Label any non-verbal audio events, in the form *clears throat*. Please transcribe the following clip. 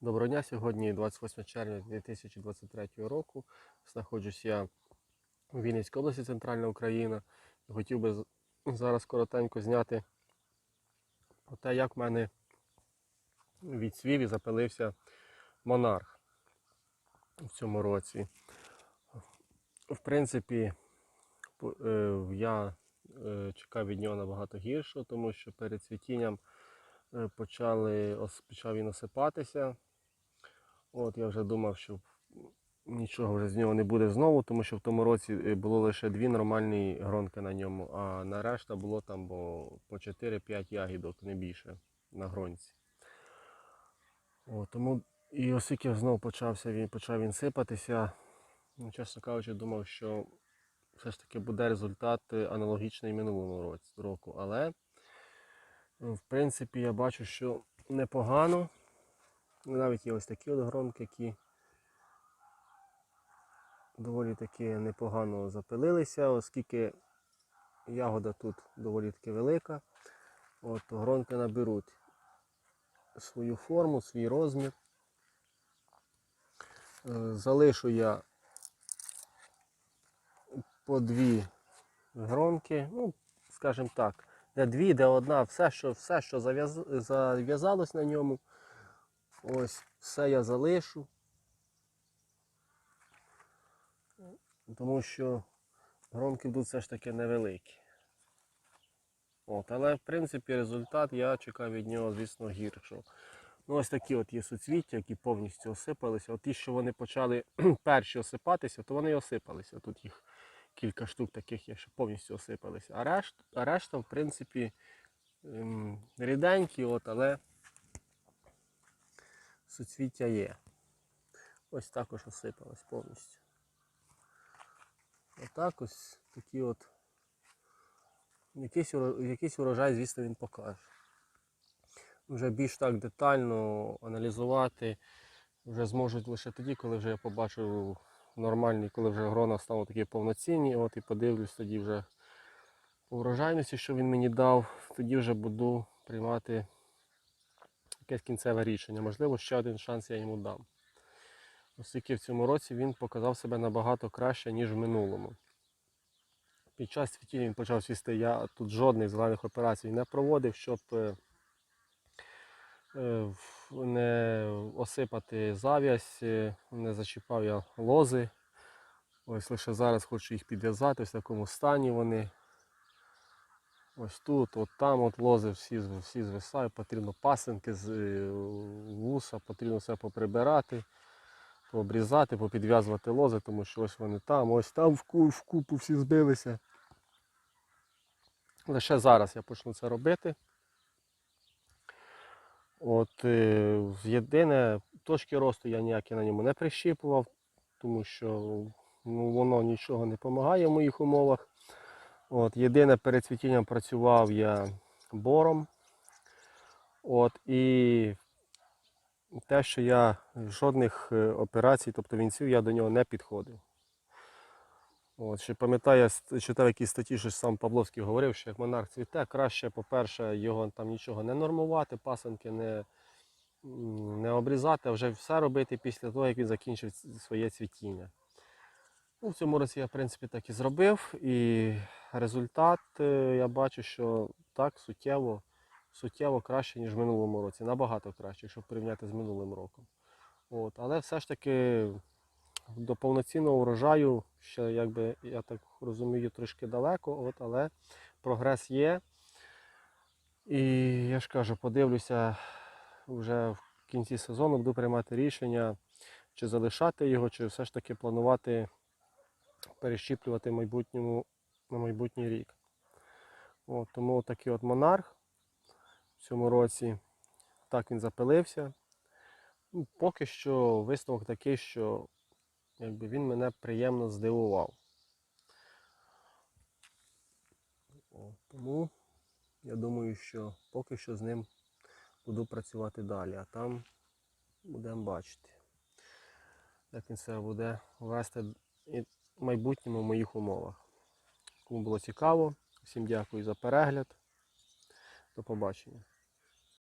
Доброго дня, сьогодні 28 червня 2023 року. Знаходжусь я у Вінницькій області, Центральна Україна. Хотів би зараз коротенько зняти про те, як в мене відсвів і запилився монарх в цьому році. В принципі, е, я е, чекав від нього набагато гіршого, тому що перед цвітінням е, почали, почав він осипатися. От я вже думав, що нічого вже з нього не буде знову, тому що в тому році е, було лише дві нормальні гронки на ньому, а на решта було там бо, по 4-5 ягідок, не більше на гронці. От, тому і оскільки знову почався він, почав він сипатися, ну, чесно кажучи, думав, що все ж таки буде результат е, аналогічний минулому року. Але, в принципі, я бачу, що непогано. Ну, Навіть є ось такі от гронки, які доволі таки непогано запилилися, оскільки ягода тут доволі таки велика. От, гронки наберуть свою форму, свій розмір. Е, Залишу я по дві гронки, ну, скажімо так, де дві, де одна, все, що, все, що зав'язалось на ньому. Ось все я залишу. Тому що гронки будуть все ж таки невеликі. От, але в принципі результат я чекав від нього, звісно, гіршого. Ну, ось такі от є суцвіття, які повністю осипалися. От ті, що вони почали *clears throat* перші осипатися, то вони і осипалися. Тут їх кілька штук таких є, що повністю осипалися. А решта, а решта в принципі, ем, ріденькі, от, але суцвіття є. Ось також осипалось повністю. Отак ось такі от. Якийсь, якийсь урожай, звісно, він покаже. Вже більш так детально аналізувати вже зможуть лише тоді, коли вже я побачу нормальні, коли вже грона стануть такі повноцінні. От і подивлюсь тоді вже по врожайності, що він мені дав, тоді вже буду приймати якесь кінцеве рішення. Можливо, ще один шанс я йому дам. Оскільки в цьому році він показав себе набагато краще, ніж в минулому. Під час цвітіння він почав свісти. Я тут жодних зелених операцій не проводив, щоб е, е, не осипати зав'язь, е, не зачіпав я лози. Ось лише зараз хочу їх підв'язати, в такому стані вони. Ось тут, от там от лози всі, всі звисають, потрібно пасинки з е, вуса, потрібно все поприбирати, пообрізати, попідв'язувати лози, тому що ось вони там, ось там в ку- в купу всі збилися. Лише зараз я почну це робити. От е, єдине, точки росту я ніякі на ньому не прищіпував, тому що ну, воно нічого не допомагає в моїх умовах. От, єдине перед цвітінням працював я бором. От, і те, що я жодних е, операцій, тобто вінців, я до нього не підходив. От, ще пам'ятаю, я читав якісь статті, що сам Павловський говорив, що як монарх цвіте, краще, по-перше, його там нічого не нормувати, пасенки не, не обрізати, а вже все робити після того, як він закінчив своє цвітіння. Ну, в цьому році я, в принципі, так і зробив. І результат е, я бачу, що так суттєво, суттєво краще, ніж в минулому році. Набагато краще, якщо порівняти з минулим роком. От. Але все ж таки до повноцінного врожаю ще, якби, я так розумію, трошки далеко, от, але прогрес є. І я ж кажу, подивлюся вже в кінці сезону, буду приймати рішення, чи залишати його, чи все ж таки планувати перещіплювати в майбутньому, на майбутній рік. От, тому такий от монарх в цьому році. Так він запилився. Ну, Поки що висновок такий, що якби він мене приємно здивував. Тому я думаю, що поки що з ним буду працювати далі, а там будемо бачити, як він себе буде вести і в майбутньому в моїх умовах. Кому було цікаво, всім дякую за перегляд. До побачення.